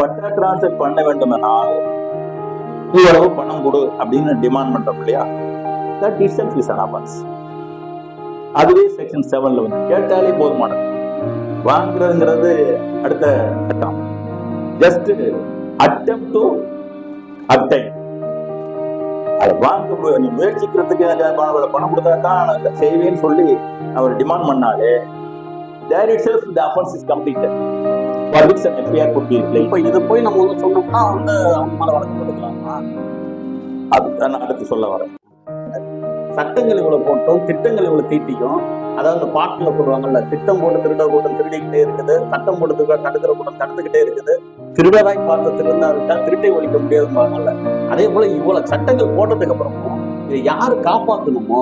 பட்டா transfer பண்ண வேண்டுமானால் இவ்வளவு பணம் கொடு அப்படின்னு டிமாண்ட் பண்றோம் இல்லையா? That is self is offence அதுவே செக்ஷன் செவன்ல வந்து கேட்டாலே போதுமானது. வாங்குறதுங்கிறது அடுத்த கட்டம். ஜஸ்ட் அட்டம் டு அட்டை அதை வாங்க நீ முயற்சிக்கிறதுக்கு எனக்கு பணம் கொடுத்தா தான் செய்வேன்னு சொல்லி அவர் டிமாண்ட் பண்ணாலே there itself the offence is completed for which an FIR could be இப்ப இது போய் நம்ம வந்து சொன்னோம்னா வந்து அவங்க மேல வழக்கு போட்டுக்கலாமா? அது நான் அடுத்து சொல்ல வரேன். சட்டங்கள் இவ்வளவு போட்டும் திட்டங்கள் இவ்வளவு தீட்டியும் அதாவது இந்த பாட்டுல சொல்லுவாங்கல்ல திட்டம் போட்டு திருட கூட்டம் திருடிக்கிட்டே இருக்குது சட்டம் போட்டு தடுக்கிற கூட்டம் தடுத்துக்கிட்டே இருக்குது. திருடராய் பார்த்த திருந்தா விட்டால் திருட்டை ஒழிக்க முடியாதும்பாங்கல்ல. அதே போல இவ்வளவு சட்டங்கள் போட்டதுக்கு அப்புறமும் இதை யாரு காப்பாத்தணுமோ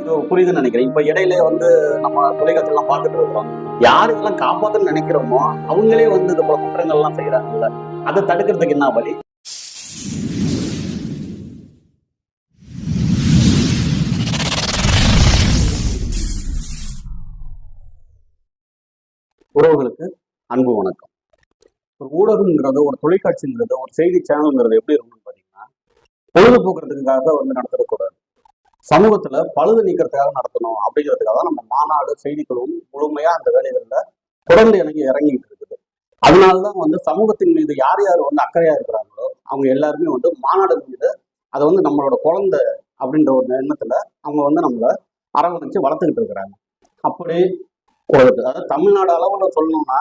இது புரியுதுன்னு நினைக்கிறேன். இப்ப இடையில வந்து நம்ம தொலைக்காட்சியெல்லாம் பார்த்துட்டு இருக்கிறோம். யார் இதெல்லாம் காப்பாத்தணும்னு நினைக்கிறோமோ அவங்களே வந்து இது போல குற்றங்கள் எல்லாம் செய்யறாங்கல்ல அதை தடுக்கிறதுக்கு என்ன வழி? உறவுகளுக்கு அன்பு வணக்கம். ஒரு ஊடகங்கிறது ஒரு தொலைக்காட்சிங்கிறது ஒரு செய்தி சேனல்ங்கிறது எப்படி இருக்கணும்னு பார்த்தீங்கன்னா பொழுதுபோக்குறதுக்காக வந்து நடத்தக்கூடாது. சமூகத்துல பழுது நீக்கிறதுக்காக நடத்தணும் அப்படிங்கிறதுக்காக தான் நம்ம மாநாடு செய்திகளும் முழுமையா அந்த வேலைகள்ல தொடர்ந்து எனக்கு இறங்கிட்டு இருக்குது. அதனாலதான் வந்து சமூகத்தின் மீது யார் யார் வந்து அக்கறையா இருக்கிறாங்களோ அவங்க எல்லாருமே வந்து மாநாடு மீது அதை வந்து நம்மளோட குழந்தை அப்படின்ற ஒரு எண்ணத்துல அவங்க வந்து நம்மளை அரவணைச்சு வளர்த்துக்கிட்டு இருக்கிறாங்க. அப்படி ஒரு அதாவது தமிழ்நாடு அளவுல சொல்லணும்னா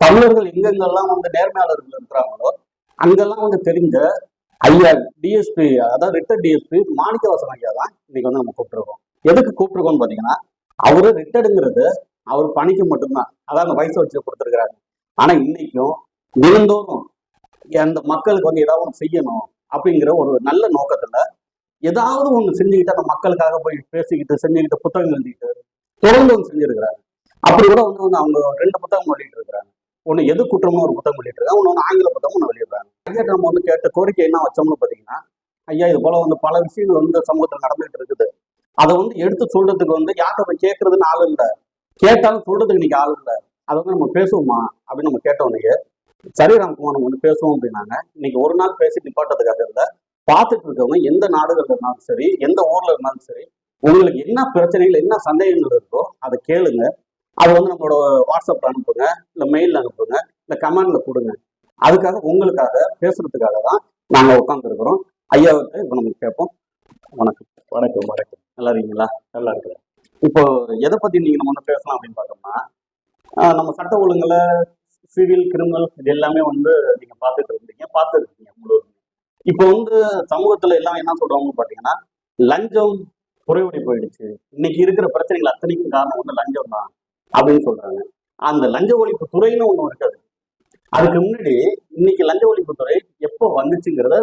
தமிழர்கள் எங்கெங்கெல்லாம் வந்து நேர்மையாளர்கள் இருக்கிறாங்களோ அங்கெல்லாம் வந்து தெரிஞ்ச ஐயா டிஎஸ்பி அதாவது ரிட்டர் டிஎஸ்பி மாணிக்கவாசன் ஐயா தான் இன்னைக்கு வந்து நம்ம கூப்பிட்டுருக்கோம். எதுக்கு கூப்பிட்டுருக்கோம்னு பாத்தீங்கன்னா அவரு ரிட்டர்டுங்கிறது அவர் பணிக்கு மட்டும்தான். அதான் அந்த வயசை வச்சு கொடுத்துருக்காரு ஆனா இன்னைக்கும் தினந்தோறும் அந்த மக்களுக்கு வந்து ஏதாவது ஒண்ணு செய்யணும் அப்படிங்கிற ஒரு நல்ல நோக்கத்துல ஏதாவது ஒண்ணு செஞ்சுக்கிட்டு அந்த மக்களுக்காக போய் பேசிக்கிட்டு செஞ்சுக்கிட்டு புத்தகங்கள் எழுதிக்கிட்டு தொடர்ந்து ஒன்று செஞ்சிருக்கிறாங்க அப்படி கூட வந்து அவங்க ரெண்டு புத்தகம் வெளியிட்டு இருக்கிறாங்க. ஒன்று எது குற்றம்னு ஒரு புத்தகம் வெளியிட்டுருக்காங்க ஒன்று வந்து ஆங்கில புத்தகம் ஒன்று வெளியிடுறாங்க. ஐயா நம்ம வந்து கேட்ட கோரிக்கை என்ன வச்சோம்னு பார்த்தீங்கன்னா ஐயா இது போல வந்து பல விஷயங்கள் வந்து சமூகத்தில் நடந்துகிட்டு இருக்குது. அதை வந்து எடுத்து சொல்றதுக்கு வந்து யார்கிட்ட போய் கேட்கறதுன்னு ஆள் இல்லை. கேட்டாலும் சொல்றதுக்கு இன்னைக்கு ஆள் இல்லை. அதை வந்து நம்ம பேசுவோமா அப்படின்னு நம்ம கேட்டோன்னே சரி ராம்குமார் நம்ம வந்து பேசுவோம் அப்படின்னாங்க. இன்னைக்கு ஒரு நாள் பேசி நிப்பாட்டதுக்காக இல்லை. பார்த்துட்டு இருக்கவங்க எந்த நாடுகள் இருந்தாலும் சரி எந்த ஊர்ல இருந்தாலும் சரி உங்களுக்கு என்ன பிரச்சனைகள் என்ன சந்தேகங்கள் இருக்கோ அதை கேளுங்க. அதை வந்து நம்மளோட வாட்ஸ்அப்ல அனுப்புங்க இல்லை மெயிலில் அனுப்புங்க இல்லை கமெண்ட்ல கொடுங்க. அதுக்காக உங்களுக்காக பேசுறதுக்காக தான் நாங்கள் உட்காந்துருக்குறோம் ஐயாவுக்கு இப்போ நம்ம கேட்போம். வணக்கம். வணக்கம் வணக்கம். நல்லா இருக்கீங்களா? நல்லா இருக்கிறேன். இப்போ எதை பத்தி நீங்க நம்ம வந்து பேசலாம் அப்படின்னு பார்த்தோம்னா நம்ம சட்ட ஒழுங்குல சிவில் கிரிமினல் இது எல்லாமே வந்து நீங்க பார்த்துட்டு இருந்தீங்க பார்த்துருக்கீங்க முழுவதும் இப்போ வந்து சமூகத்துல எல்லாம் என்ன சொல்றாங்கன்னு பாத்தீங்கன்னா லஞ்சம் குறைவடி போயிடுச்சு. இன்னைக்கு இருக்கிற பிரச்சனைகள் அத்தனைக்கும் காரணம் வந்து லஞ்சம் தான் அப்படின்னு சொல்றாங்க. அந்த லஞ்ச ஒழிப்பு துறைன்னு ஒண்ணு இருக்காது. அதுக்கு முன்னாடி இன்னைக்கு லஞ்ச ஒழிப்பு துறை எப்போ வந்துச்சுங்கிறத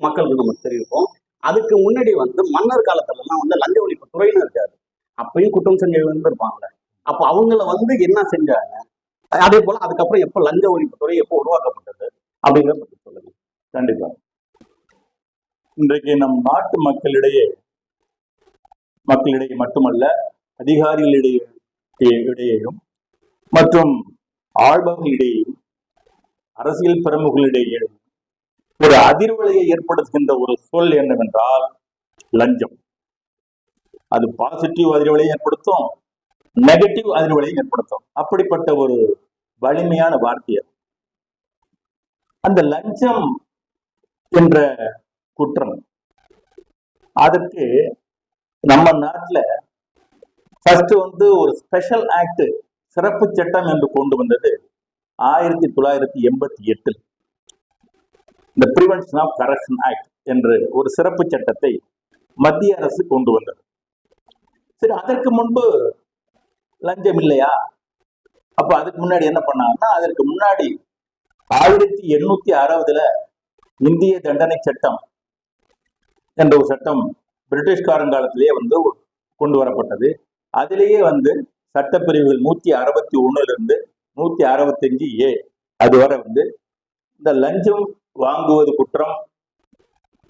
மக்களுக்கு நம்ம தெரிவிப்போம். அதுக்கு முன்னாடி வந்து மன்னர் காலத்துல எல்லாம் வந்து லஞ்ச ஒழிப்பு துறைன்னு இருக்காது. அப்பயும் குற்றம் செஞ்சவங்க இருப்பாங்கல்ல. அப்ப அவங்கள வந்து என்ன செஞ்சாங்க? அதே போல அதுக்கப்புறம் எப்போ லஞ்ச ஒழிப்பு துறை எப்போ உருவாக்கப்பட்டது அப்படிங்கிறத பத்தி சொல்லுங்க. கண்டிப்பா. இன்றைக்கு நம் நாட்டு மக்களிடையே மக்களிடையே மட்டுமல்ல அதிகாரிகளிடையே இடையேயும் மற்றும் ஆழ்பவர்களிடையேயும் அரசியல் பிரமுகர்களிடையே ஒரு அதிர்வலையை ஏற்படுத்துகின்ற ஒரு சொல் என்னவென்றால் லஞ்சம் அது பாசிட்டிவ் அதிர்வலையை ஏற்படுத்தும் நெகட்டிவ் அதிர்வலையை ஏற்படுத்தும் அப்படிப்பட்ட ஒரு வலிமையான வார்த்தை அது. அந்த லஞ்சம் என்ற குற்றம் அதற்கு நம்ம நாட்டில் ஃபர்ஸ்ட் வந்து ஒரு ஸ்பெஷல் ஆக்ட் சிறப்பு சட்டம் என்று கொண்டு வந்தது ஆயிரத்தி தொள்ளாயிரத்தி எண்பத்தி எட்டில். இந்த பிரிவென்ஷன் ஆஃப் கரப்ஷன் ஆக்ட் என்று ஒரு சிறப்பு சட்டத்தை மத்திய அரசு கொண்டு வந்தது. சரி அதற்கு முன்பு லஞ்சம் இல்லையா? அப்ப அதுக்கு முன்னாடி என்ன பண்ணாங்கன்னா அதற்கு முன்னாடி ஆயிரத்தி எண்ணூத்தி அறுபதுல இந்திய தண்டனை சட்டம் என்ற ஒரு சட்டம் பிரிட்டிஷ்காரங்காலத்திலேயே வந்து கொண்டு வரப்பட்டது. அதிலேயே வந்து சட்டப்பிரிவுகள் நூத்தி அறுபத்தி ஒண்ணுல இருந்து நூத்தி அறுபத்தஞ்சு ஏ அதுவரை வந்து இந்த லஞ்சம் வாங்குவது குற்றம்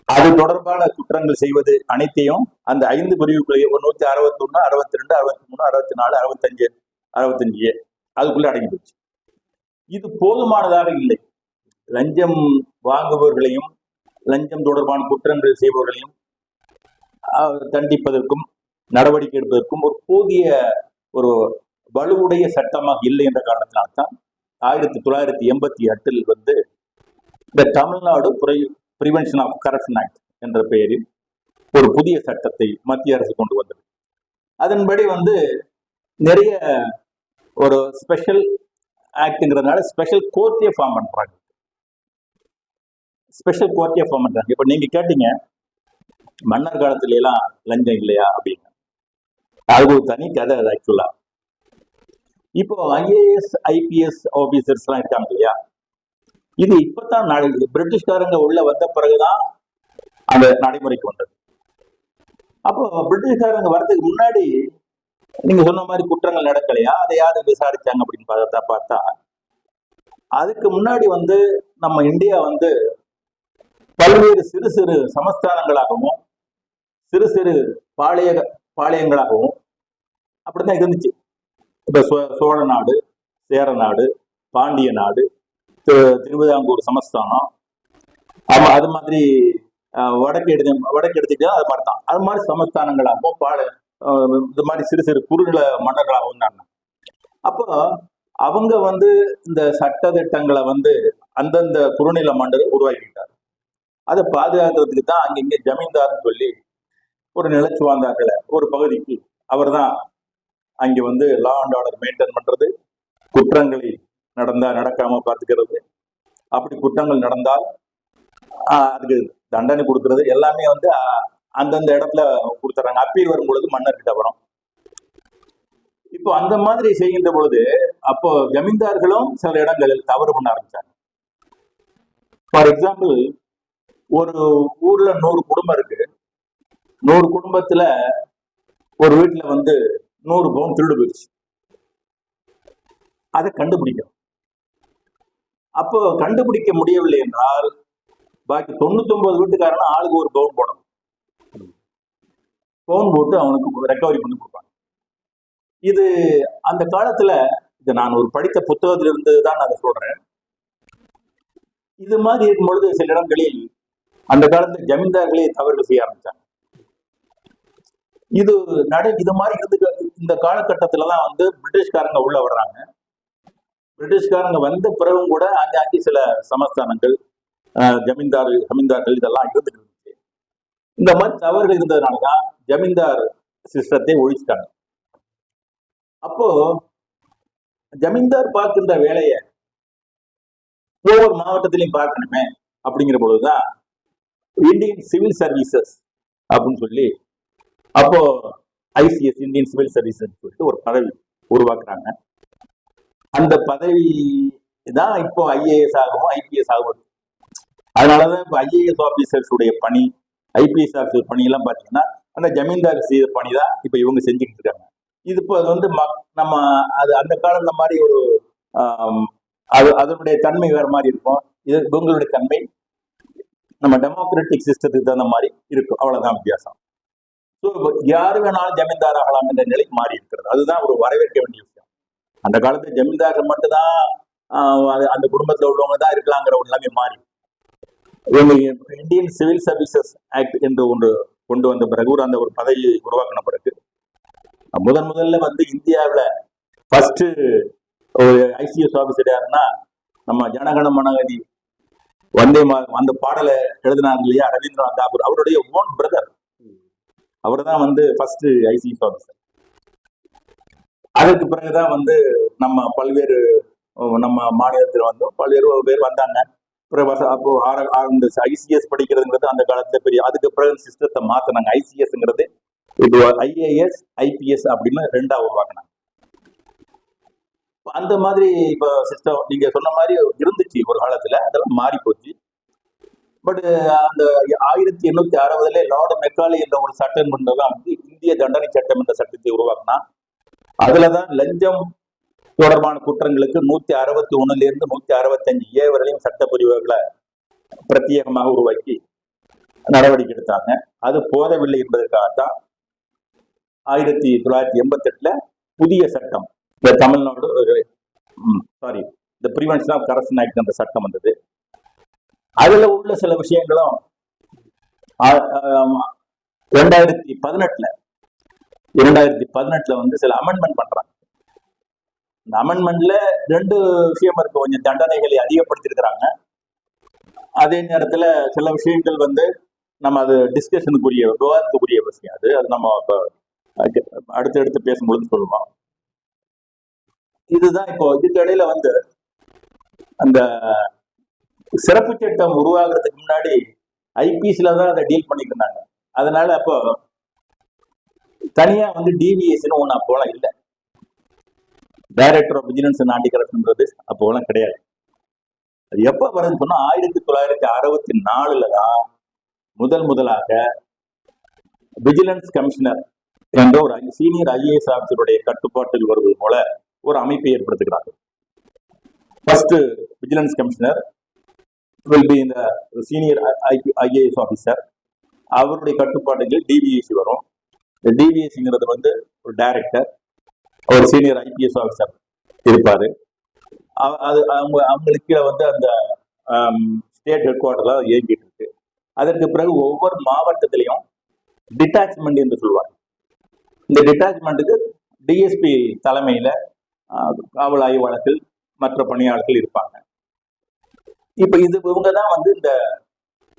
அது தொடர்பான குற்றங்கள் செய்வது அனைத்தையும் அந்த ஐந்து பிரிவுக்குள்ளேயே ஒரு நூத்தி அறுபத்தி ஒண்ணு அறுபத்தி ரெண்டு அறுபத்தி மூணு அறுபத்தி நாலு அறுபத்தஞ்சு அறுபத்தஞ்சு ஏ அதுக்குள்ள அடங்கி போச்சு. இது போதுமானதாக இல்லை. லஞ்சம் வாங்குபவர்களையும் லஞ்சம் தொடர்பான குற்றங்கள் செய்பவர்களையும் தண்டிப்பதற்கும் நடவடிக்கை எடுப்பதற்கும் ஒரு போதிய ஒரு வலுவுடைய சட்டமாக இல்லை என்ற காரணத்தினால்தான் ஆயிரத்தி தொள்ளாயிரத்தி எண்பத்தி எட்டில் வந்து இந்த Tamil Nadu prevention of corruption act என்ற பெயரில் ஒரு புதிய சட்டத்தை மத்திய அரசு கொண்டு வந்தது. அதன்படி வந்து நிறைய ஒரு ஸ்பெஷல் ஆக்ட்ங்கிறதுனால ஸ்பெஷல் கோர்ட்டே ஃபார்ம் பண்றாங்க. ஸ்பெஷல் கோர்ட்டே ஃபார்ம் பண்றாங்க. இப்போ நீங்க கேட்டீங்க மன்னர் காலத்துல எல்லாம் லஞ்சம் இல்லையா அப்படின்னு. அது ஒரு தனி கதை அது ஆக்சுவலா இப்போ ஐஏஎஸ் ஐபிஎஸ் ஆபீசர்ஸ் எல்லாம் இருக்காங்க இல்லையா? இது இப்பதான் பிரிட்டிஷ்காரங்க உள்ள வந்த பிறகுதான் அந்த நடைமுறைக்கு வந்தது. அப்போ பிரிட்டிஷ்காரங்க வர்றதுக்கு முன்னாடி நீங்க சொன்ன மாதிரி குற்றங்கள் நடக்கலையா? அதை யாரு விசாரிச்சாங்க அப்படின்னு பார்த்தா பார்த்தா அதுக்கு முன்னாடி வந்து நம்ம இந்தியா வந்து பல்வேறு சிறு சிறு சமஸ்தானங்களாகவும் சிறு சிறு பாளைய பாளையங்களாகவும் அப்படிதான் இருந்துச்சு இப்போ சோ- சோழ நாடு சேர நாடு பாண்டிய நாடு திருவிதாங்கூர் சமஸ்தானம். ஆமா அது மாதிரி வடக்கு எடுத்து வடக்கு எடுத்துக்கிட்டா அது மாதிரி தான் அது மாதிரி சமஸ்தானங்களாகவும் பாட இது மாதிரி சிறு சிறு குறுநில மன்னர்களாகவும் தான் அப்போ அவங்க வந்து இந்த சட்ட திட்டங்களை வந்து அந்தந்த குறுநில மன்னர் உருவாக்கிட்டார் அதை பாதுகாக்கிறதுக்கு தான் அங்கங்க ஜமீன்தார்னு சொல்லி ஒரு நிலச்சுவாந்தாக்களை ஒரு பகுதிக்கு அவர்தான் அங்கே வந்து லா அண்ட் ஆர்டர் மெயின்டைன் பண்றது. குற்றங்களை நடந்தால் நடக்காம பார்த்துக்கிறது. அப்படி குற்றங்கள் நடந்தால் அதுக்கு தண்டனை கொடுக்கறது. எல்லாமே வந்து அந்தந்த இடத்துல கொடுத்துறாங்க. அப்பீல் வரும் பொழுது மன்னர்கிட்ட வரும். இப்போ அந்த மாதிரி செய்கின்ற பொழுது அப்போ ஜமீன்தார்களும் சில இடங்களில் தவறு பண்ண ஆரம்பிச்சாங்க. ஃபார் எக்ஸாம்பிள் ஒரு ஊர்ல நூறு குடும்பம் இருக்கு. நூறு குடும்பத்துல ஒரு வீட்டுல வந்து நூறு பவுன் திருடு போயிடுச்சு. அதை கண்டுபிடிக்கணும். அப்போ கண்டுபிடிக்க முடியவில்லை என்றால் பாக்கி தொண்ணூத்தி ஒன்பது வீட்டுக்காரனா ஆளுக்கு ஒரு பவுன் போடணும். பவுன் போட்டு அவனுக்கு ரெக்கவரி பண்ணி கொடுப்பாங்க. இது அந்த காலத்துல இது நான் ஒரு படித்த புத்தகத்திலிருந்து தான் நான் அதை சொல்றேன். இது மாதிரி இருக்கும் பொழுது சில இடங்களில் அந்த காலத்துல ஜமீன்தார்களே தவறுகள் செய்ய ஆரம்பிச்சாங்க. இது நட இது மாதிரி இருந்து இந்த காலகட்டத்துல தான் வந்து பிரிட்டிஷ்காரங்க உள்ள வர்றாங்க. பிரிட்டிஷ்காரங்க வந்த பிறகும் கூட அங்கே அங்கே சில சமஸ்தானங்கள் ஜமீன்தார் ஜமீன்தார்கள் இதெல்லாம் இருந்துட்டு இருந்துச்சு. இந்த மாதிரி தவறுகள் இருந்ததுனால தான் ஜமீன்தார் சிஸ்டத்தை ஒழிச்சிட்டாங்க. அப்போ ஜமீன்தார் பார்க்கின்ற வேலையை ஒவ்வொரு மாவட்டத்திலையும் பார்க்கணுமே அப்படிங்கிற பொழுதுதான் இந்தியன் சிவில் சர்வீசஸ் அப்படின்னு சொல்லி அப்போ ஐசிஎஸ் இந்தியன் சிவில் சர்வீஸ் சொல்லிட்டு ஒரு பதவி உருவாக்குறாங்க. அந்த பதவி தான் இப்போ ஐஏஎஸ் ஆகவும் ஐபிஎஸ் ஆகும் அதனாலதான் இப்போ ஐஏஎஸ் ஆபீசர்ஸ் உடைய பணி ஐபிஎஸ் ஆஃபீஸர் பணி எல்லாம் பாத்தீங்கன்னா அந்த ஜமீன்தார் செய்த பணி தான் இப்போ இவங்க செஞ்சுக்கிட்டு இருக்காங்க. இது இப்போ அது வந்து மக்- நம்ம அது அந்த காலம் இந்த மாதிரி ஒரு அது அதனுடைய தன்மை வேற மாதிரி இருக்கும். இது இவங்களுடைய தன்மை. நம்ம டெமோக்ராட்டிக் சிஸ்டத்துக்கு தகுந்த மாதிரி இருக்கும். அவ்வளவுதான் வித்தியாசம். யாரு வேணாலும் ஜமீன்தார் ஆகலாம் என்ற நிலை மாறி இருக்கிறது. அதுதான் ஒரு வரவேற்க வேண்டிய விஷயம். அந்த காலத்துல ஜமீன்தார்கள் மட்டும்தான் அந்த குடும்பத்துல உள்ளவங்க தான் இருக்கலாங்கிற ஒரு நிலைமை மாறி. இந்தியன் சிவில் சர்வீசஸ் ஆக்ட் என்று ஒன்று கொண்டு வந்த பிறகு ஒரு அந்த ஒரு பதவியை உருவாக்கின பிறகு முதன் முதல்ல வந்து இந்தியாவில் ஃபர்ஸ்ட் ஒரு ஐசிஎஸ் ஆஃபீஸர் யாருன்னா நம்ம ஜனகண மனகதி வந்தே மா அந்த பாடலை எழுதினார் இல்லையா ரவீந்திரநாத் தாகூர் அவருடைய ஓன் பிரதர் அவர் தான் வந்து ஃபர்ஸ்ட் ஐசிஎஸ் ஆஃபீஸர் அதுக்கு பிறகுதான் வந்து நம்ம பல்வேறு நம்ம மாநிலத்தில் வந்து பல்வேறு பேர் வந்தாங்க. அப்போ ஆர- இந்த ஐசிஎஸ் படிக்கிறதுங்கிறது அந்த காலத்துல பெரிய அதுக்கு பிறகு சிஸ்டத்தை மாத்தினாங்க. ஐசிஎஸ்ங்கிறது இது ஐஏஎஸ் ஐபிஎஸ் அப்படின்னு ரெண்டா உருவாக்குனாங்க. அந்த மாதிரி இப்போ சிஸ்டம் நீங்க சொன்ன மாதிரி இருந்துச்சு ஒரு காலத்துல அதெல்லாம் மாறி போச்சு பட் uh, அந்த ஆயிரத்தி எண்ணூத்தி அறுபதுல லார்டு மெக்காலி என்ற ஒரு சட்டம் வந்து இந்திய தண்டனை சட்டம் என்ற சட்டத்தை உருவாக்கினா அதுலதான் லஞ்சம் தொடர்பான குற்றங்களுக்கு நூத்தி அறுபத்தி ஒண்ணுல இருந்து நூத்தி அறுபத்தஞ்சு ஏ வரையிலும் சட்ட பிரிவுகளை பிரத்யேகமாக உருவாக்கி நடவடிக்கை எடுத்தாங்க. அது போதவில்லை என்பதற்காகத்தான் ஆயிரத்தி தொள்ளாயிரத்தி எண்பத்தி எட்டுல புதிய சட்டம் இந்த தமிழ்நாடு சாரி இந்த ப்ரிவென்ஷன் ஆஃப் கரப்ஷன் ஆக்ட் என்ற சட்டம் வந்தது. அதுல உள்ள சில விஷயங்களும் ஆ- ஆமா, ரெண்டாயிரத்தி பதினெட்டுல இரண்டாயிரத்தி பதினெட்டுல வந்து சில அமெண்ட்மெண்ட் பண்றாங்க. இந்த அமெண்ட்மெண்ட்ல ரெண்டு விஷயம் இருக்கு. கொஞ்சம் தண்டனைகளை அதிகப்படுத்திருக்கிறாங்க அதே நேரத்துல சில விஷயங்கள் வந்து நம்ம அது டிஸ்கஷனுக்குரிய விவாதத்துக்குரிய விஷயம் அது. அது நம்ம இப்போ அடுத்து அடுத்து பேசும்பொழுது சொல்லுவோம். இதுதான் இப்போ இதுக்கு இடையில வந்து அந்த சிறப்பு சட்டம் உருவாகிறதுக்கு முன்னாடி ஐபிசில தான் அதை டீல் பண்ணிட்டு இருந்தாங்க. அதனால அப்போ தனியா வந்து டிவிஎஸ்னு ஒண்ணு அப்போலாம் இல்லை. Director of vigilance and anti கரப்ஷன்ன்றது அப்போலாம் கிடையாது. அது எப்ப வருதுன்னு சொன்னா ஆயிரத்தி தொள்ளாயிரத்தி அறுபத்தி நாலுல தான் முதல் முதலாக விஜிலன்ஸ் கமிஷனர் என்ற ஒரு சீனியர் ஐஏஎஸ் ஆஃபீஸருடைய கட்டுப்பாட்டில் வருவது போல ஒரு அமைப்பை ஏற்படுத்துகிறார்கள். First vigilance commissioner will be இந்த சீனியர் ஐஏஎஸ் ஆஃபீஸர் அவருடைய கட்டுப்பாட்டுக்கு டிபிஎஸ்சி வரும். இந்த டிவிஎஸ்சிங்கிறது வந்து ஒரு டைரக்டர் ஒரு சீனியர் ஐபிஎஸ் ஆஃபீஸர் இருப்பாரு. அது அவங்க அவங்களுக்கு வந்து அந்த ஸ்டேட் ஹெட் குவார்டர்லாம் இயங்கிட்டு இருக்கு. அதற்கு பிறகு ஒவ்வொரு மாவட்டத்திலையும் டிட்டாச்மெண்ட் என்று சொல்லுவாங்க. இந்த டிட்டாச்மெண்ட்டுக்கு டிஎஸ்பி தலைமையில காவல் ஆய்வாளர்கள் மற்ற பணியாளர்கள் இருப்பாங்க. இப்ப இது இவங்க தான் வந்து இந்த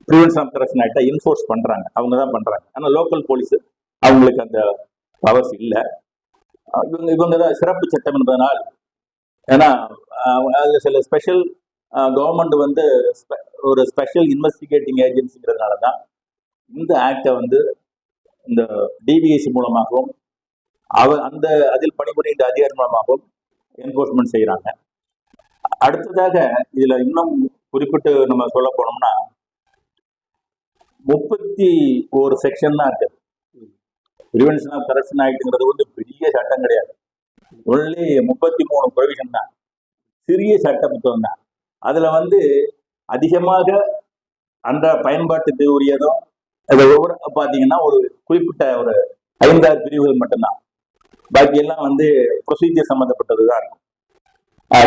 ப்ரிவென்ஷன் ஆஃப் கரப்ஷன் ஆக்டை இன்ஃபோர்ஸ் பண்றாங்க. அவங்க தான் பண்றாங்க. ஆனால் லோக்கல் போலீஸ் அவங்களுக்கு அந்த பவர்ஸ் இல்லை. இவங்க இவங்க தான் சிறப்பு சட்டம் என்பதனால். ஏன்னா அதில் சில ஸ்பெஷல் கவர்மெண்ட் வந்து ஒரு ஸ்பெஷல் இன்வெஸ்டிகேட்டிங் ஏஜென்சிங்கிறதுனால தான் இந்த ஆக்டை வந்து இந்த டிபிஎஸ்சி மூலமாகவும் அவ அந்த அதில் பணிபுரிகின்ற அதிகாரி மூலமாகவும் என்ஃபோர்ஸ்மெண்ட் செய்கிறாங்க அடுத்ததாக இதில் இன்னும் குறிப்பிட்டு நம்ம சொல்ல போனோம்னா முப்பத்தி ஒரு செக்ஷன் தான் இருக்கு. ப்ரிவென்ஷன் ஆஃப் கரப்ஷன் ஆக்ட்ங்கிறது வந்து பெரிய சட்டம் கிடையாது. ஒன்லி முப்பத்தி மூணு ப்ரொவிஷன் தான். சிறிய சட்ட புத்தகம் தான். அதுல வந்து அதிகமாக அந்த பயன்பாட்டுக்கு உரியதும் அது ஒவ்வொரு பார்த்தீங்கன்னா ஒரு குறிப்பிட்ட ஒரு ஐந்தாறு பிரிவுகள் மட்டும்தான். பாக்கி எல்லாம் வந்து ப்ரொசீஜர் சம்மந்தப்பட்டது தான் இருக்கும்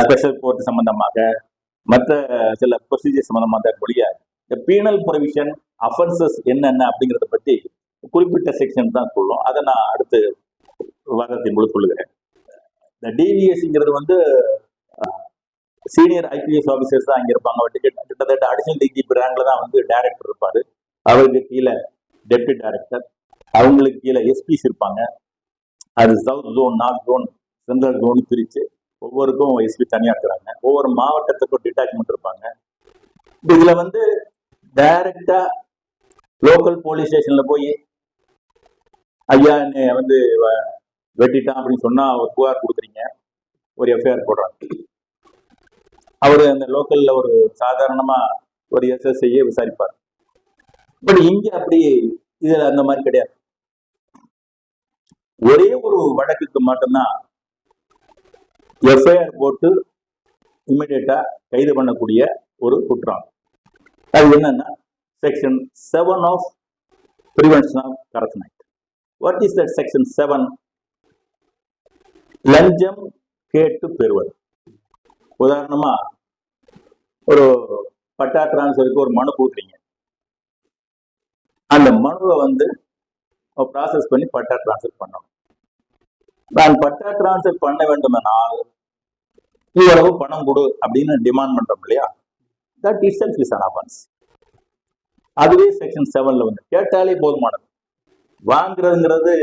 ஸ்பெஷல் கோர்ட் சம்பந்தமாக மற்ற சில ப்ரொசீஜர் சம்மந்தமாக தான் ஒழிய இந்த பீனல் ப்ரொவிஷன் அஃபென்சஸ் என்னென்ன அப்படிங்கிறத பற்றி குறிப்பிட்ட செக்ஷன் தான் சொல்லும். அதை நான் அடுத்து விவாதத்தின் போது சொல்லுகிறேன். இந்த டிவிஎஸ்ங்கிறது வந்து சீனியர் ஐபிஎஸ் ஆஃபீஸர்ஸ் தான் அங்கே இருப்பாங்க. அவர்கிட்ட கிட்டத்தட்ட அடிஷனல் டிஜிபி ரேங்கில் தான் வந்து டைரக்டர் இருப்பார். அவருக்கு கீழே டெப்டி டைரக்டர் அவங்களுக்கு கீழே எஸ்பிஸ் இருப்பாங்க. அது south zone north zone central zone பிரிச்சு ஒவ்வொருக்கும் எஸ்பி தனியா இருக்கிறாங்க. ஒவ்வொரு மாவட்டத்துக்கும் டிட்டாச்மெண்ட் இருப்பாங்க இதில் இதுல வந்து டைரக்டா லோக்கல் போலீஸ் ஸ்டேஷன்ல போய் ஐயா என்னை வந்து வ- வெட்டிட்டான் அப்படின்னு சொன்னா ஒரு புகார் கொடுக்குறீங்க. ஒரு எஃப்ஐஆர் போடுறாங்க. அவரு அந்த லோக்கல்ல ஒரு சாதாரணமா ஒரு எஸ்எஸ்ஐயே விசாரிப்பார். பட் இங்க அப்படி இதுல அந்த மாதிரி கிடையாது. ஒரே ஒரு வழக்குக்கு மட்டும்தான் எஃப்ஐஆர் போட்டு இமிடியேட்டா கைது பண்ணக்கூடிய ஒரு குற்றம். அது என்னன்னா section seven of prevention of corruption act what is that section seven லஞ்சம் கேட்டு பெறுவது. உதாரணமா ஒரு பட்டா டிரான்ஸ்ஃபருக்கு ஒரு மனு கொடுக்குறீங்க. அந்த மனுவை வந்து ப்ராசஸ் பண்ணி பட்டா டிரான்ஸ்ஃபர் பண்ணணும். நான் பட்டா டிரான்ஸ்ஃபர் பண்ண வேண்டுமெனால் இவ்வளவு பணம் கொடு அப்படின்னு டிமாண்ட் பண்றோம் இல்லையா? That itself is an offence அதுவே செக்ஷன் செவன்ல வந்து கேட்டாலே போதுமானது. வாங்குறதுங்கிறது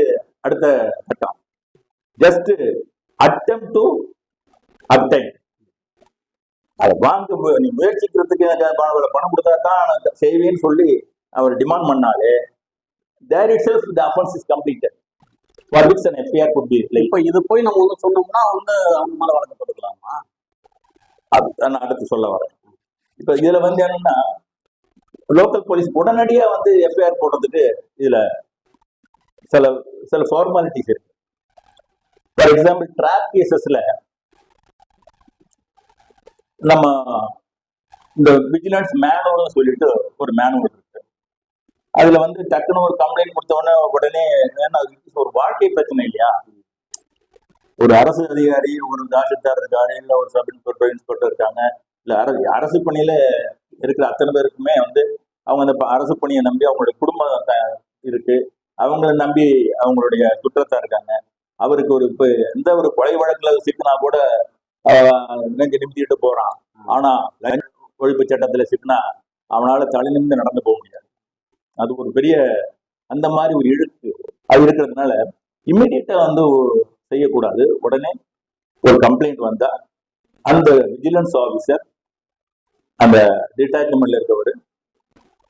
அடுத்த கட்டம். ஜஸ்ட் அட்டம் டு அப்டைன் அதை வாங்க நீ முயற்சிக்கிறதுக்கு எனக்கு பணம் கொடுத்தா தான் செய்வேன்னு சொல்லி அவர் டிமாண்ட் பண்ணாலே there itself the offence is completed for which an FIR could be play இப்ப இது போய் நம்ம வந்து சொன்னோம்னா வந்து அவங்க மேல வழக்கு போட்டுக்கலாமா அது நான் அடுத்து சொல்ல வரேன். இப்போ இதுல வந்து என்னன்னா லோக்கல் போலீஸ் உடனடியா வந்து எஃப்ஐஆர் போடுறதுக்கு இதுல சில சில ஃபார்மாலிட்டிஸ் இருக்கு. ஃபார் எக்ஸாம்பிள் ட்ராப் கேசஸ்ல நம்ம இந்த விஜிலன்ஸ் மேனுவல்னு சொல்லிட்டு ஒரு மேனுவல் இருக்கு. அதுல வந்து டக்குன்னு ஒரு கம்ப்ளைண்ட் கொடுத்தவொடனே உடனே ஏன்னா அது ஒரு வாழ்க்கை பிரச்சனை இல்லையா? ஒரு அரசு அதிகாரி ஒரு தாசில்தார் இருக்காரு இல்ல ஒரு சப் இன்ஸ்பெக்டர் இன்ஸ்பெக்டர் இருக்காங்க. இல்ல அரசு அரசு பணியில இருக்கிற அத்தனை பேருக்குமே வந்து அவங்க அந்த அரசு பணியை நம்பி அவங்களுடைய குடும்பம் த- இருக்கு. அவங்கள நம்பி அவங்களுடைய சுற்றத்தா இருக்காங்க. அவருக்கு ஒரு இப்ப எந்த ஒரு கொலை வழக்குல சிக்கினா கூட ஆஹ், நெஞ்சு நிமித்திட்டு போறான். ஆனா ஒழிப்பு சட்டத்துல சிக்கினா அவனால தலை நிமிந்து நடந்து போக முடியாது. அது ஒரு பெரிய அந்த மாதிரி ஒரு இழுக்கு அது இருக்கிறதுனால இம்மிடியட்டா வந்து செய்யக்கூடாது. உடனே ஒரு கம்ப்ளைண்ட் வந்தா அந்த விஜிலன்ஸ் ஆஃபீஸர் அந்த டிட்டாச்மெண்ட்ல இருக்கவர்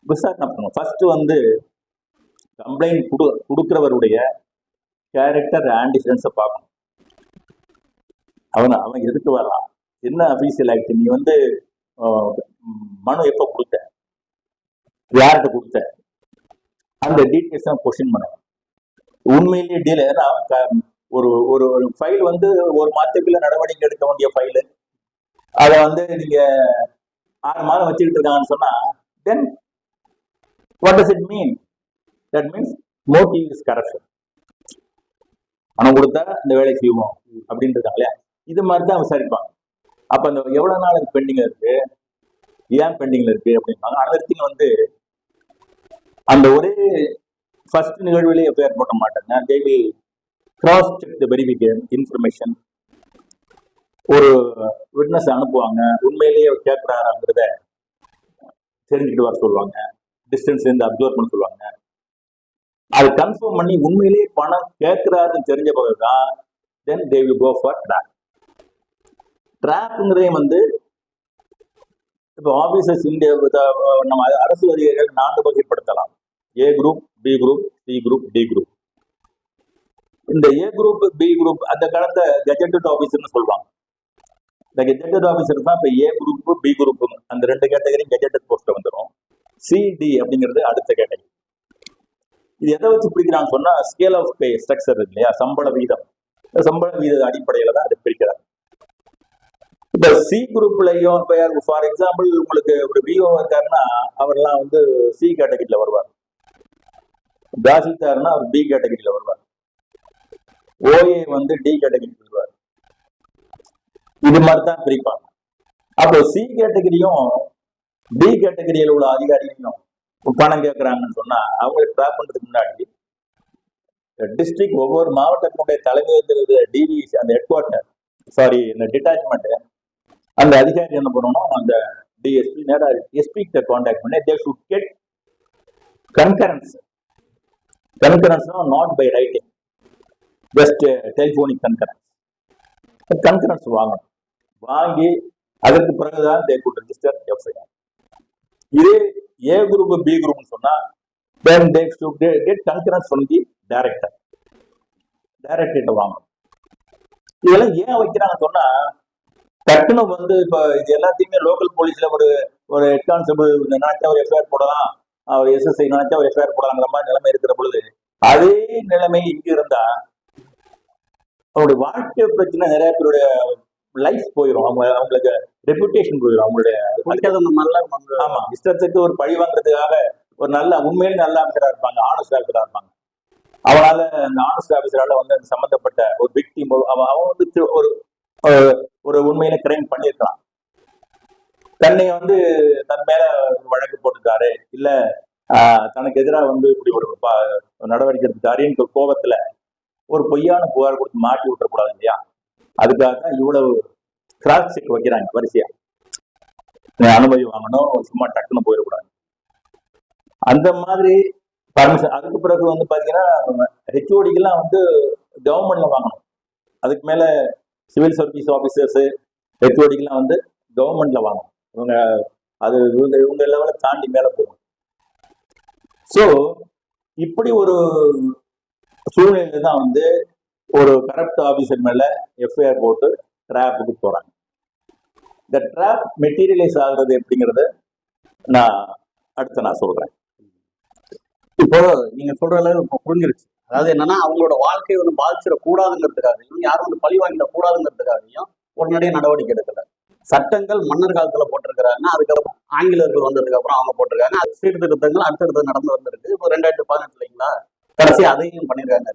விசாரணை பண்ணுவோம் ஃபர்ஸ்ட் வந்து கம்ப்ளைண்ட் கொடு கொடுக்குறவருடைய கேரக்டர் ஆண்டிசன்ஸை பார்க்கணும். அவன் அவன் எதுக்கு வரான்? என்ன அபிஷியல் ஆக்ட் நீ வந்து மனு எப்போ கொடுத்த? யார்கிட்ட கொடுத்த? அந்த டீட்டெயில்ஸ் தான் கொஸ்டின் பண்ண உண்மையிலேயே டீல் ஏன்னா க- ஒரு ஒரு ஃபைல் வந்து ஒரு மாதத்துக்குள்ள நடவடிக்கை எடுக்க வேண்டிய ஃபைலு அதை வந்து நீங்க ஆறு மாதம் வச்சுக்கிட்டு இருக்காங்கன்னு சொன்னா then what does it mean that means motive is corruption பணம் கொடுத்தா இந்த வேலை செய்வோம் அப்படின்னு இருக்காங்க இல்லையா? இது மாதிரி தான் விசாரிப்பாங்க. அப்ப அந்த எவ்வளவு நாள் அது பெண்டிங்ல இருக்கு? ஏன் பெண்டிங்ல இருக்கு அப்படின்னாங்க அனதர் வந்து அந்த ஒரே ஃபர்ஸ்ட் நிகழ்விலேயே பேர் போட மாட்டாங்க. They will cross check the verification information ஒரு விட்னஸ் அனுப்புவாங்க. உண்மையிலேயே அவர் கேட்கிறாராங்கிறத தெரிஞ்சுக்கிட்டு வர சொல்லுவாங்க. டிஸ்டன்ஸ் இருந்து அப்சர்வ் பண்ண சொல்லுவாங்க. அது கன்ஃபார்ம் பண்ணி உண்மையிலேயே பணம் கேட்கிறாருன்னு தெரிஞ்ச பிறகுதான் then they will go for trap ட்ராக்குங்கிறதையும் வந்து இப்போ ஆபீசர்ஸ் இந்தியா நம்ம அரசு அதிகாரிகள் நான்கு வகைப்படுத்தலாம் A group B group C group D group இந்த ஏ குரூப் பி குரூப் அந்த காலத்தை கெஜெட்டட் ஆஃபீஸர்னு சொல்லுவாங்க. இந்த கெஜெட்டட் ஆஃபீஸர் தான் இப்போ ஏ குரூப் பி குரூப் அந்த ரெண்டு கேட்டகரி கெஜெட்டட் போஸ்ட்ல வந்துடும் சிடி அப்படிங்கிறது அடுத்த கேட்டகரி இது எதை வச்சு பிரிக்கிறான்னு சொன்னா ஸ்கேல் ஆஃப் பே ஸ்ட்ரக்சர் இருக்கு இல்லையா? சம்பள வீதம். சம்பள வீத அடிப்படையில தான் அதை பிரிக்கிறாங்க. இப்ப சி குரூப்லயும் இப்ப ஃபார் எக்ஸாம்பிள் உங்களுக்கு ஒரு விஓ இருக்காருன்னா அவர்லாம் வந்து சி கேட்டகரியில வருவார். தாசில்தார்னா அவர் பி கேட்டகரியில வருவார். ஓஏ வந்து டி கேட்டகரிக்கு வருவார். இது மாதிரி தான் பிரிப்பாங்க. அப்போ சி கேட்டகரியும் டி கேட்டகரியில் உள்ள அதிகாரிகளையும் பணம் கேட்கறாங்கன்னு சொன்னா அவங்களை ட்ராப் பண்றதுக்கு முன்னாடி டிஸ்ட்ரிக்ட் ஒவ்வொரு மாவட்டத்தினுடைய தலைமை டிவிசி அந்த ஹெட் குவார்ட்டர் சாரி இந்த டிட்டாச்மெண்ட் அந்த அதிகாரி என்ன பண்ணணும் அந்த டிஎஸ்பி நேராக எஸ்பி கிட்ட காண்டாக்ட் பண்ணி they should get concurrence கன்கரன்ஸ்னா not by writing just telephonic concurrence concurrence வாங்கணும். வாங்கி அதற்கு பிறகுதான் தே குட் ரெஜிஸ்டர் எஃப்ஐஆர் இதே ஏ குரூப் பி குரூப்னு சொன்னா தென் they should get get concurrence from the டைரக்டர்கிட்ட வாங்கணும். இதெல்லாம் ஏன் வைக்கிறாங்கன்னு சொன்னா டக்குனு வந்து இப்ப இது எல்லாத்தையுமே லோக்கல் போலீஸ்ல ஒரு ஒரு ஹெட் கான்ஸ்டபிள் நினைச்சா ஒரு எஃப்ஐஆர் போடலாம். அவர் எஸ்எஸ்ஐ நினைச்சா ஒரு எஃப்ஐஆர் போடலாங்கிற மாதிரி நிலைமை இருக்கிற பொழுது அதே நிலைமை இங்க இருந்தா அவருடைய வாழ்க்கை பிரச்சனை நிறைய பேருடைய லைஃப் போயிடும் அவங்க அவங்களுக்கு ரெப்புடேஷன் போயிடும் அவங்களுடைய ஆமா இஷ்டத்துக்கு ஒரு பழி வாங்குறதுக்காக ஒரு நல்ல உண்மையிலே நல்ல ஆஃபீஸரா இருப்பாங்க ஆனஸ்ட் ஆஃபீஸரா இருப்பாங்க. அவனால அந்த ஆனஸ்ட் ஆஃபீஸரால வந்து அந்த சம்பந்தப்பட்ட ஒரு விக்டிம் அவன் வந்து ஒரு ஒரு- உண்மையில கிரைம் பண்ணியிருக்கான் தன்னை வந்து தன் மேல வழக்கு போட்டுட்டாரு இல்ல தனக்கு எதிராக வந்து இப்படி ஒரு நடவடிக்கை எடுத்துட்டாருன்ற கோபத்துல ஒரு பொய்யான புகார் கொடுத்து மாட்டி விட்டுறக்கூடாது இல்லையா? அதுக்காக தான் இவ்வளவு கிராஸ் செக் வைக்கிறாங்க வரிசையா. அனுமதி வாங்கணும் சும்மா டக்குன்னு போயிடக்கூடாது. அந்த மாதிரி பர்மிஷன் அதுக்கு பிறகு வந்து பாத்தீங்கன்னா ஹெச்ஓடிக்கெல்லாம் வந்து கவர்மெண்ட்ல வாங்கணும். அதுக்கு மேல சிவில் சர்வீஸ் ஆபீசர்ஸ் ஹெச்ஓடிக்கெல்லாம் வந்து கவர்மெண்ட்ல வாங்கணும். இவங்க அது இவங்க இவங்க லெவலை தாண்டி மேல போகும். ஸோ இப்படி ஒரு சூழ்நிலையில தான் வந்து ஒரு கரப்ட் ஆபீசர் மேல எஃப்ஐஆர் போட்டு ட்ராப்புக்கு போறாங்க. இந்த ட்ராப் மெட்டீரியலைஸ் ஆகுறது எப்படிங்கிறது நான் அடுத்து நான் சொல்றேன். இப்போ நீங்க சொல்ற அளவுக்கு புரிஞ்சிருச்சு. அதாவது என்னன்னா அவங்களோட வாழ்க்கையை வந்து பாதிச்சிட கூடாதுங்கிறதுக்காகவும் யாரும் வந்து பழி வாங்கிட கூடாதுங்கிறதுக்காகவும் உடனடியாக நடவடிக்கை எடுக்கல. சட்டங்கள் மன்னர் காலத்துல போட்டிருக்கிறாங்க. அதுக்கப்புறம் ஆங்கிலேயர்கள் வந்ததுக்கு அப்புறம் அவங்க போட்டிருக்காங்க. அது சீர்திருத்தங்கள் அடுத்தடுத்து நடந்து வந்திருக்கு. இப்போ ரெண்டாயிரத்தி பதினெட்டு இல்லைங்களா? கடைசி அதையும் பண்ணிருக்காங்க.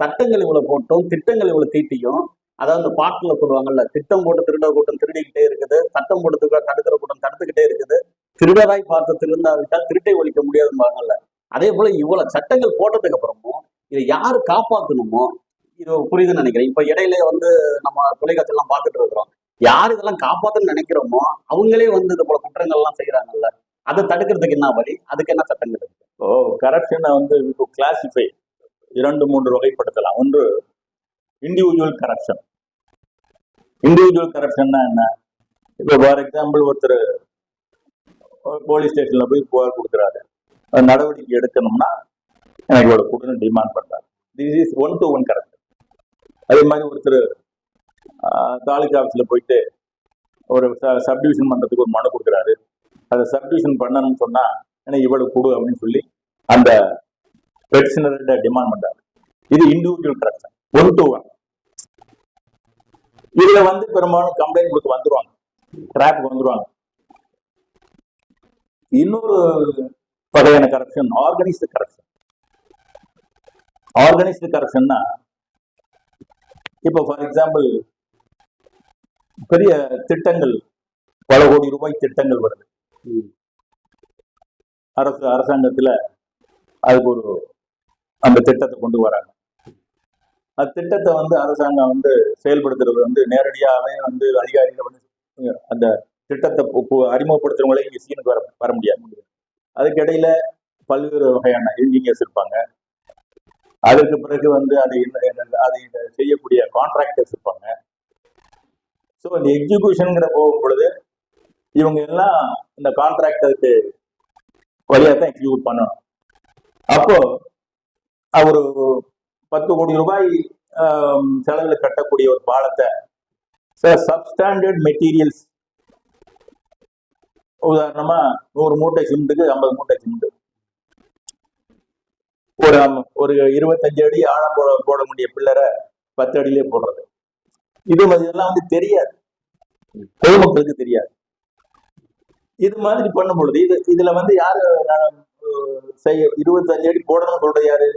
சட்டங்கள் இவ்வளவு போட்டும் திட்டங்கள் இவ்வளவு தீட்டியும் அதாவது பாட்டுல சொல்லுவாங்கல்ல திட்டம் போட்டு திருட கூட்டம் திருடிக்கிட்டே இருக்குது சட்டம் போட்டு தடுக்கிற கூட்டம் தடுத்துக்கிட்டே இருக்குது. திருடராய் பார்த்த திருந்தாவிட்டால் திருட்டை ஒழிக்க முடியாதும்பாங்கல்ல. அதே போல இவ்வளவு சட்டங்கள் போட்டதுக்கு அப்புறமும் இதை யார் காப்பாத்தணுமோ இது புரியுதுன்னு நினைக்கிறேன். இப்ப இடையில வந்து நம்ம தொலைக்காட்சி எல்லாம் பார்த்துட்டு இருக்கிறோம். யார் இதெல்லாம் காப்பாத்தணும்னு நினைக்கிறோமோ அவங்களே வந்து இது போல குற்றங்கள் எல்லாம் செய்யறாங்கல்ல அதை தடுக்கிறதுக்கு என்ன வழி? அதுக்கு என்ன சட்டங்கள் இருக்கு? ஓ கரப்ஷனை வந்து கிளாசிஃபை இரண்டு மூன்று வகைப்படுத்தலாம். ஒன்று இண்டிவிஜுவல் கரப்ஷன் இண்டிவிஜுவல் கரப்ஷன்னா என்ன? இப்போ ஃபார் எக்ஸாம்பிள் ஒருத்தர் போலீஸ் ஸ்டேஷன்ல போய் புகார் கொடுக்குறாரு. நடவடிக்கை எடுக்கணும்னா எனக்கு இவ்வளோ கொடுன்னு டிமாண்ட் பண்ணுறாரு this is one to one corruption அதே மாதிரி ஒருத்தர் தாலுகா ஆஃபீஸில் போயிட்டு ஒரு சப்டிவிஷன் பண்றதுக்கு ஒரு மனு கொடுக்குறாரு. அதை சப்டிவிஷன் பண்ணணும்னு சொன்னா எனக்கு இவ்வளவு கொடு அப்படின்னு சொல்லி அந்த பெட்டிஷனர்கிட்ட டிமாண்ட் பண்றாரு. இது individual correction one to one இதுல வந்து பெரும்பாலும் கம்ப்ளைண்ட் கொடுத்து வந்துருவாங்க. ட்ராப் வந்துருவாங்க. இன்னொரு வகையான கரப்ஷன் ஆர்கனைஸ்டு கரப்ஷன் ஆர்கனைஸ்டு கரப்ஷன்னா இப்போ ஃபார் எக்ஸாம்பிள் பெரிய திட்டங்கள் பல கோடி ரூபாய் திட்டங்கள் வருது. அரசு அரசாங்கத்துல அதுக்கு ஒரு அந்த திட்டத்தை கொண்டு வராங்க. அந்த திட்டத்தை வந்து அரசாங்கம் வந்து செயல்படுத்துறது வந்து நேரடியாகவே வந்து அதிகாரிகள் வந்து அந்த திட்டத்தை அறிமுகப்படுத்துறவங்களே இங்க சீனுக்கு வர வர முடியாது. அதுக்கிடையில பல்வேறு வகையான இன்ஜினியர்ஸ் இருப்பாங்க. அதற்கு பிறகு வந்து அதை என்ன- என்ன- அதை செய்யக்கூடிய கான்ட்ராக்டர்ஸ் இருப்பாங்க. ஸோ இந்த எக்ஸிகூஷனுங்கிற போகும் பொழுது இவங்க எல்லாம் இந்த கான்ட்ராக்டருக்கு வழியாக தான் எக்ஸிக்யூட் பண்ணணும். அப்போ அவர் பத்து கோடி ரூபாய் செலவில் கட்டக்கூடிய ஒரு பாலத்தை சப்ஸ்டாண்டர்ட் மெட்டீரியல்ஸ் உதாரணமா நூறு மூட்டை சிமெண்ட்டுக்கு ஐம்பது மூட்டை சிமெண்ட். ஒரு ஒரு இருபத்தஞ்சு அடி ஆழம் போட போட முடிய பில்லரை பத்து அடியிலே போடுறது. இது மாதிரி எல்லாம் வந்து தெரியாது. பொதுமக்களுக்கு தெரியாது. இது மாதிரி பண்ணும் பொழுது இது இதுல வந்து யாரு செய்ய இருபத்தஞ்சு அடி போடணும்னு சொல்றது யாரு?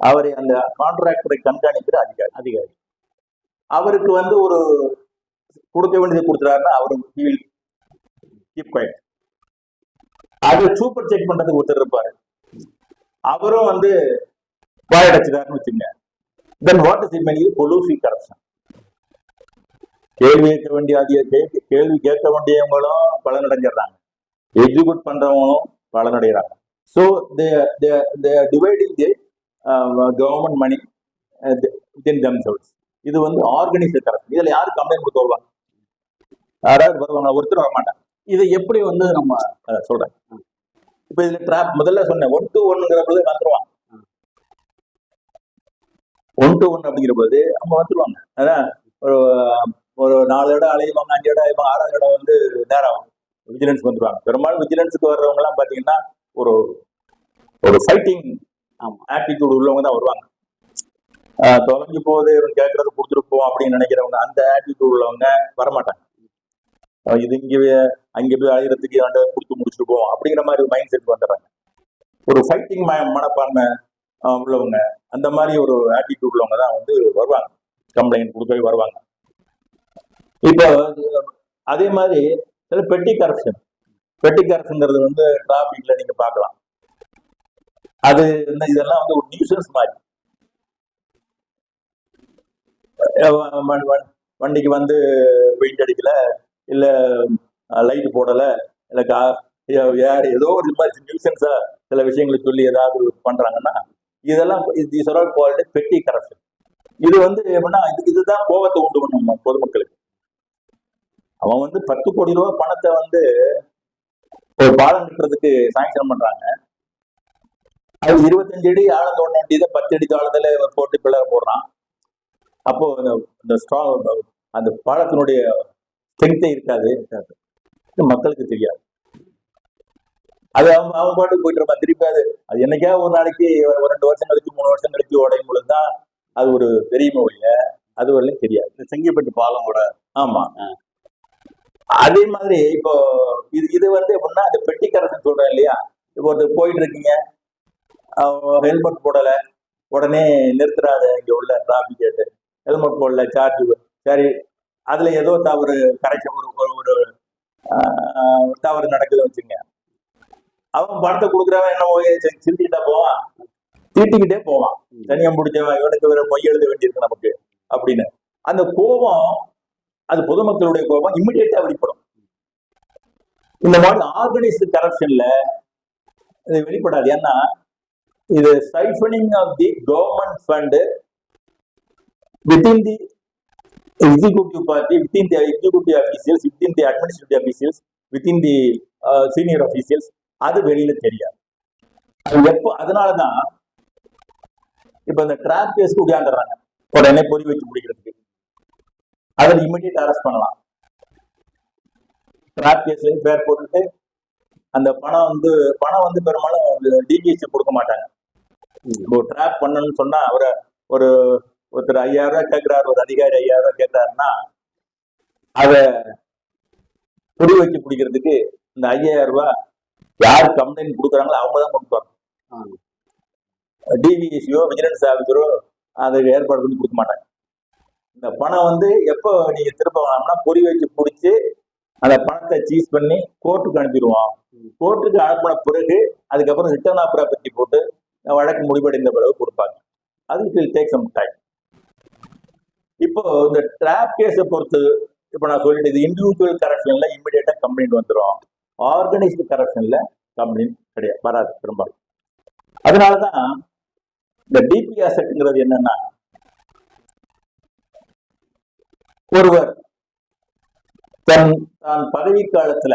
அவரை அந்த கான்ட்ராக்டரை கண்காணிக்கிற அதிகாரி. அதிகாரி. அவருக்கு வந்து ஒரு கொடுக்க வேண்டியது கொடுத்துறாருன்னா அவரு கீப் குவைட் அது சூப்பர் செக் பண்றதுக்கு ஒருத்தர் இருப்பாரு. அவரும் வந்து வாயடைச்சிட்டாருன்னு வச்சுங்க then what is it mean collusive corruption கேள்வி கேட்க வேண்டிய அதிக கேள்வி கேள்வி கேட்க வேண்டியவங்களும் பலனடைஞ்சிடறாங்க. எக்ஸிக்யூட் பண்றவங்களும் பலனடைகிறாங்க. So dividing the government money within them இது வந்து ஆர்கனைஸ்டு கரப்ஷன் இதுல யாரும் கம்ப்ளைண்ட் கொடுத்து வருவாங்க? யாராவது வருவாங்க ஒருத்தர் வர மாட்டாங்க இதை எப்படி வந்து நம்ம சொல்றேன். இப்போ இதில் ட்ராப் முதல்ல சொன்னேன் ஒன் டு ஒன்னுங்கிற பொழுது வந்துருவாங்க. ஒன் டு ஒன் அப்படிங்கிற பொழுது அவங்க வந்துருவாங்க. அதான் ஒரு ஒரு நாலு இடம் அலைவாங்க அஞ்சு இடம் அலைவாங்க ஆறாவது இடம் வந்து நேரம் விஜிலன்ஸ் வந்துருவாங்க. பெரும்பாலும் விஜிலன்ஸுக்கு வர்றவங்க எல்லாம் பாத்தீங்கன்னா ஒரு ஒரு ஃபைட்டிங். ஆட்டிடியூட் உள்ளவங்க தான் வருவாங்க. தொலைஞ்சு போகுது இவன் கேட்கறது கொடுத்துருப்போம் அப்படின்னு நினைக்கிறவங்க அந்த ஆட்டிடியூட் உள்ளவங்க வரமாட்டாங்க. இது இங்க அங்க போய் அழைகிறதுக்கு ஆண்டு கொடுத்து முடிச்சுட்டு போவோம் அப்படிங்கிற மாதிரி ஒரு மைண்ட் செட் வந்துடுறாங்க. ஒரு ஃபைட்டிங் மனப்பான்மை உள்ளவங்க அந்த மாதிரி ஒரு ஆட்டிடியூட் உள்ளவங்க தான் வந்து வருவாங்க. கம்ப்ளைண்ட் கொடுக்கவே வருவாங்க. இப்போ அதே மாதிரி பெட்டி கரப்ஷன் பெட்டி கரப்ஷன்ங்கிறது வந்து டிராபிக்ல நீங்க பார்க்கலாம். அது இந்த இதெல்லாம் வந்து ஒரு நியூசன்ஸ் மாதிரி. வண்டிக்கு வந்து பெயிண்ட் அடிக்கல இல்ல லைட் போடல இல்ல கா ஏ- ஏதோ ஒரு மாதிரி நியூசன்ஸா சில விஷயங்களை சொல்லி ஏதாவது பண்றாங்கன்னா இதெல்லாம் தீஸ் ஆர் பெட்டி கரப்ஷன் இது வந்து எப்படின்னா இது இதுதான் கோபத்தை உண்டு பண்ணும் பொதுமக்களுக்கு. அவன் வந்து பத்து கோடி ரூபாய் பணத்தை வந்து ஒரு பாலம் கட்டுறதுக்கு சாங்ஷன் பண்றாங்க. அது இருபத்தஞ்சு அடி ஆழம் தோண்ட வேண்டியதை பத்து அடி ஆழத்துல போட்டு பிள்ளை போடுறான். அப்போ அந்த- அந்த ஸ்ட்ராங் அந்த பாலத்தினுடைய ஸ்ட்ரென்த்தே இருக்காது இருக்காது. மக்களுக்கு தெரியாது. அது அவங்க அவங்க பாட்டுக்கு போயிட்டு இருப்பான். திருப்பி அது அது என்னைக்கா ஒரு நாளைக்கு ஒரு ரெண்டு வருஷம் கழிச்சு மூணு வருஷம் கழிச்சு உடையும் பொழுதுதான் அது ஒரு தெரியுமே ஒழிய அது வரலையும் தெரியாது. இந்த செங்கிப்பட்டு பாலமோட ஆமா. அதே மாதிரி இப்போ இது இது வந்து எப்படின்னா அந்த பெட்டி கரசன் சொல்றேன் இல்லையா? இப்போ ஒருத்தர் போயிட்டு இருக்கீங்க ஹெல்மெட் போடல உடனே நிறுத்துறாத இங்க உள்ள டிராபிக் கேட்டு. ஹெல்மெட் போடல சார்ஜ் சரி அதுல ஏதோ தவறு கரெக்ஷன் ஒரு ஒரு ஒரு தவறு நடக்குதுன்னு வச்சுங்க அவன் பணத்தை கொடுக்குறவன் என்ன ஓ, சி- போவான். தீட்டிக்கிட்டே போவான். தனியாக முடிஞ்சவன் இவனுக்கு வேற மொய் எழுத வேண்டியிருக்கு நமக்கு அப்படின்னு. அந்த கோபம் அது பொதுமக்களுடைய கோபம் இம்மிடியேட்டா வெளிப்படும். இந்த மாதிரி ஆர்கனைஸ்டு கரப்ஷன்ல இது வெளிப்படாது. ஏன்னா இது siphoning of the government fund within the executive party within the executive officials within the administrative officials within the senior officials அது வெளியில தெரியாது. அது எப்போ அதனாலதான் இப்ப இந்த டிராப் கேஸ்க்கு உடையாந்துடுறாங்க உடனே பொறி வச்சு முடிக்கிறது. அதில் இமிடியேட் அரெஸ்ட் பண்ணலாம். டிராப் கேஸ் பேர் போட்டுட்டு அந்த பணம் வந்து பணம் வந்து பெரும்பாலும் டிபிஎஸ் கொடுக்க மாட்டாங்க. இப்போ ட்ராப் பண்ணணும்னு சொன்னா அவரை ஒரு ஒருத்தர் ஐயாயிரம் ரூபாய் கேட்கிறாரு ஒரு அதிகாரி ஐயாயிரம் ரூபாய் கேட்கிறாருன்னா அத புடி வச்சு பிடிக்கிறதுக்கு இந்த ஐயாயிரம் ரூபாய் யார் கம்ப்ளைண்ட் கொடுக்குறாங்களோ அவங்க தான் கொண்டு வரணும் டிவிஎஸ்சியோ விஜிலன்ஸ் ஆஃபீஸரோ அதுக்கு ஏற்பாடு பண்ணி கொடுக்க மாட்டாங்க. இந்த பணம் வந்து எப்போ நீங்க திரும்ப வாங்கினா பொறி வச்சு பிடிச்சி அந்த பணத்தை சீஸ் பண்ணி கோர்ட்டுக்கு அனுப்பிடுவோம். கோர்ட்டுக்கு அனுப்பின பிறகு அதுக்கப்புறம் ரிட்டர்ன் ஆஃப் ப்ராப்பர்ட்டி போட்டு வழக்கு முடிவடைந்த பிறகு கொடுப்பாங்க. அது வில் டேக் சம் டைம் இப்போ இந்த ட்ராப் கேஸை பொறுத்து இப்போ நான் சொல்லிட்டு இது இண்டிவிஜுவல் கரப்ஷன்ல இமிடியேட்டா கம்ப்ளைண்ட் வந்துடும் ஆர்கனைஸ்டு கரப்ஷன்ல கம்ப்ளைண்ட் கிடையாது வராது திரும்ப அதனாலதான் இந்த டிபி செட்ங்கிறது என்னன்னா ஒருவர் தன் தான் பதவி காலத்துல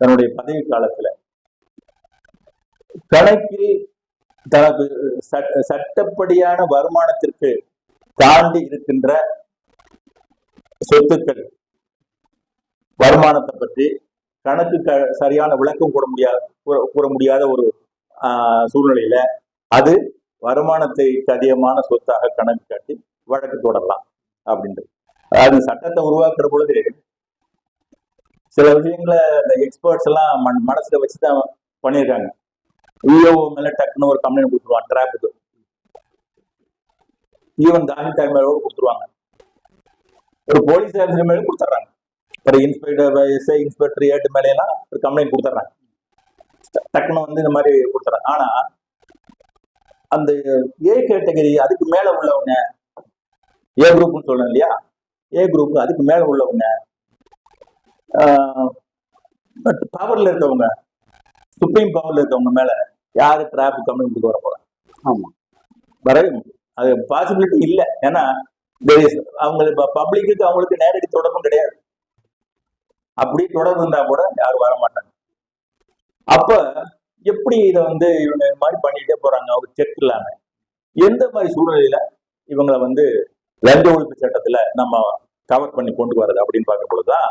தன்னுடைய பதவி காலத்துல கணக்கில் தனது சட்ட- சட்டப்படியான வருமானத்திற்கு தாண்டி இருக்கின்ற சொத்துக்கள் வருமானத்தை பற்றி கணக்கு க- சரியான விளக்கம் கூற முடியாத கூற- கூற முடியாத ஒரு ஆஹ், சூழ்நிலையில அது வருமானத்தை அதிகமான சொத்தாக கணக்கு காட்டி வழக்கு தொடரலாம். அப்படின்றது. அது சட்டத்தை உருவாக்குற பொழுது சில விஷயங்களை இந்த எக்ஸ்பர்ட்ஸ் எல்லாம் மண் மனசுல வச்சுதான் பண்ணியிருக்காங்க விஓ மேல டக்குன்னு ஒரு கம்ப்ளைண்ட் கொடுத்துருவாங்க டிராப்புக்கு ஈவன் தாண்டி டைம் மேல கூட கொடுத்துருவாங்க. ஒரு போலீஸ் ஆஃபீஸர் மேலே கொடுத்துட்றாங்க. ஒரு இன்ஸ்பெக்டர் எஸ்ஐ இன்ஸ்பெக்டர் ஏட்டு மேலாம் எல்லாம் ஒரு கம்ப்ளைண்ட் கொடுத்துட்றாங்க. டக்குன்னு வந்து இந்த மாதிரி கொடுத்துட்றாங்க. ஆனா அந்த ஏ கேட்டகரி அதுக்கு மேல உள்ளவங்க ஏ குரூப்னு சொல்லணும் இல்லையா? ஏ குரூப் அதுக்கு மேல உள்ளவங்க பவர்ல இருக்கவங்க சுப்ரீம் பவர்ல இருக்கவங்க மேல யாரு டிராபிக் கம்ப்ளைண்ட் கொடுக்க வர போறாங்க. ஆமா. வரவே. அது பாசிபிலிட்டி இல்லை. ஏன்னா அவங்க பப்ளிக்கு அவங்களுக்கு நேரடி தொடர்பும் கிடையாது. அப்படி தொடர்பு இருந்தா கூட யாரும் வர மாட்டாங்க. அப்ப எப்படி இதை வந்து இவங்க மாதிரி பண்ணிட்டே போறாங்க? அவங்க செக் இல்லாம. எந்த மாதிரி சூழ்நிலையில இவங்களை வந்து லஞ்ச ஒழிப்பு சட்டத்துல நம்ம கவர் பண்ணி கொண்டு வர்றது அப்படின்னு பார்க்கும் பொழுதுதான்